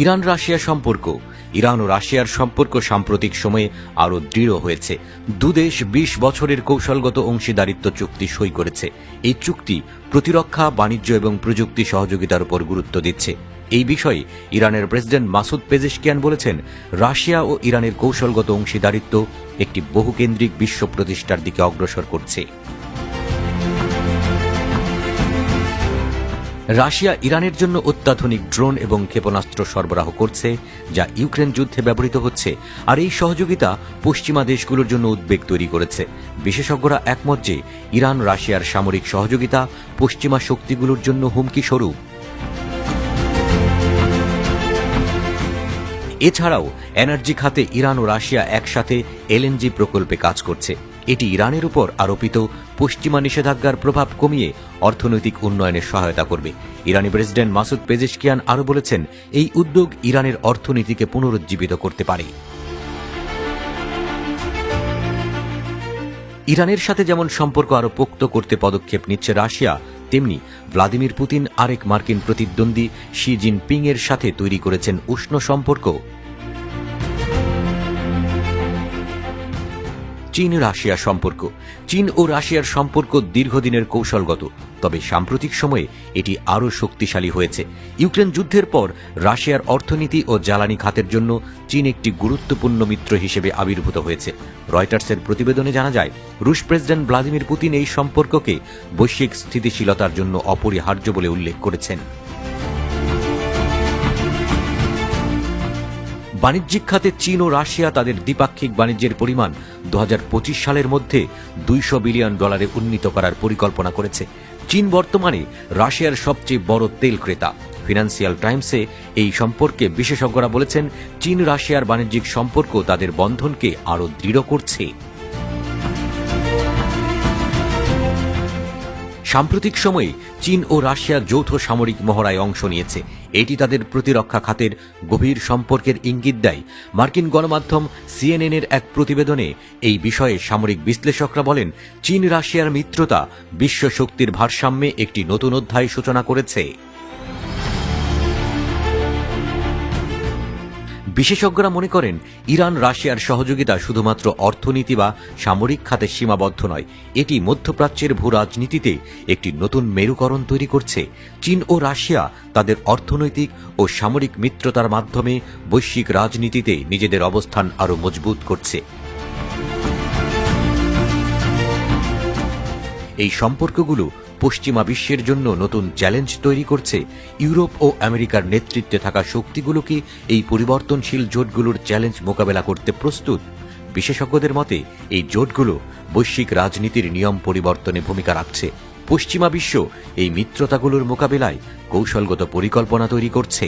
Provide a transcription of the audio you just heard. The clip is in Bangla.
ইরান রাশিয়া সম্পর্ক। ইরান ও রাশিয়ার সম্পর্ক সাম্প্রতিক সময়ে আরও দৃঢ় হয়েছে। দুদেশ বিশ বছরের কৌশলগত অংশীদারিত্ব চুক্তি সই করেছে। এই চুক্তি প্রতিরক্ষা, বাণিজ্য এবং প্রযুক্তি সহযোগিতার উপর গুরুত্ব দিচ্ছে। এই বিষয়ে ইরানের প্রেসিডেন্ট মাসুদ পেজেশকিয়ান বলেছেন, রাশিয়া ও ইরানের কৌশলগত অংশীদারিত্ব একটি বহুকেন্দ্রিক বিশ্ব প্রতিষ্ঠার দিকে অগ্রসর করছে। রাশিয়া ইরানের জন্য অত্যাধুনিক ড্রোন এবং ক্ষেপণাস্ত্র সরবরাহ করছে, যা ইউক্রেন যুদ্ধে ব্যবহৃত হচ্ছে, আর এই সহযোগিতা পশ্চিমা দেশগুলোর জন্য উদ্বেগ তৈরি করেছে। বিশেষজ্ঞরা একমত যে ইরান রাশিয়ার সামরিক সহযোগিতা পশ্চিমা শক্তিগুলোর জন্য হুমকি স্বরূপ। এছাড়াও, এনার্জি খাতে ইরান ও রাশিয়া একসাথে এলএনজি প্রকল্পে কাজ করছে। এটি ইরানের উপর আরোপিত পশ্চিমা নিষেধাজ্ঞার প্রভাব কমিয়ে অর্থনৈতিক উন্নয়নে সহায়তা করবে। ইরানি প্রেসিডেন্ট মাসুদ পেজেশকিয়ান আরও বলেছেন, এই উদ্যোগ ইরানের অর্থনীতিকে পুনরুজ্জীবিত করতে পারে। ইরানের সাথে যেমন সম্পর্ক আরও পোক্ত করতে পদক্ষেপ নিচ্ছে রাশিয়া, তেমনি ভ্লাদিমির পুতিন আরেক মার্কিন প্রতিদ্বন্দ্বী শি জিনপিং এর সাথে তৈরি করেছেন উষ্ণ সম্পর্ক। চীন রাশিয়া সম্পর্ক। চীন ও রাশিয়ার সম্পর্ক দীর্ঘদিনের কৌশলগত, তবে সাম্প্রতিক সময়ে এটি আরও শক্তিশালী হয়েছে। ইউক্রেন যুদ্ধের পর রাশিয়ার অর্থনীতি ও জ্বালানি খাতের জন্য চীন একটি গুরুত্বপূর্ণ মিত্র হিসেবে আবির্ভূত হয়েছে। রয়টার্সের প্রতিবেদনে জানা যায়, রুশ প্রেসিডেন্ট ভ্লাদিমির পুতিন এই সম্পর্ককে বৈশ্বিক স্থিতিশীলতার জন্য অপরিহার্য বলে উল্লেখ করেছেন। বাণিজ্যিক খাতে চীন ও রাশিয়া তাদের দ্বিপাক্ষিক বাণিজ্যের পরিমাণ দু হাজার পঁচিশ সালের মধ্যে দুইশো বিলিয়ন ডলারে উন্নীত করার পরিকল্পনা করেছে। চীন বর্তমানে রাশিয়ার সবচেয়ে বড় তেল ক্রেতা। ফিনান্সিয়াল টাইমসে এই সম্পর্কে বিশেষজ্ঞরা বলেছেন, চীন রাশিয়ার বাণিজ্যিক সম্পর্ক তাদের বন্ধনকে আরও দৃঢ় করছে। সাম্প্রতিক সময়ে চীন ও রাশিয়া যৌথ সামরিক মহড়ায় অংশ নিয়েছে। এটি তাদের প্রতিরক্ষা খাতের গভীর সম্পর্কের ইঙ্গিত দেয়। মার্কিন গণমাধ্যম সিএনএন এর এক প্রতিবেদনে এই বিষয়ে সামরিক বিশ্লেষকরা বলেন চীন রাশিয়ার মিত্রতা বিশ্ব শক্তির ভারসাম্যে একটি নতুন অধ্যায় সূচনা করেছে। বিশেষজ্ঞরা মনে করেন, ইরান, রাশিয়ার সহযোগিতা শুধুমাত্র অর্থনীতি বা সামরিক খাতে সীমাবদ্ধ নয়, এটি মধ্যপ্রাচ্যের ভূ রাজনীতিতে একটি নতুন মেরুকরণ তৈরি করছে। চীন ও রাশিয়া তাদের অর্থনৈতিক ও সামরিক মিত্রতার মাধ্যমে বৈশ্বিক রাজনীতিতে নিজেদের অবস্থান আরও মজবুত করছে। এই সম্পর্কগুলো পশ্চিমা বিশ্বের জন্য নতুন চ্যালেঞ্জ তৈরি করছে ইউরোপ ও আমেরিকার নেতৃত্বে থাকা শক্তিগুলোকে এই পরিবর্তনশীল জোটগুলোর চ্যালেঞ্জ মোকাবেলা করতে প্রস্তুত। বিশেষজ্ঞদের মতে, এই জোটগুলো বৈশ্বিক রাজনীতির নিয়ম পরিবর্তনে ভূমিকা রাখছে। পশ্চিমা বিশ্ব এই মিত্রতাগুলোর মোকাবেলায় কৌশলগত পরিকল্পনা তৈরি করছে।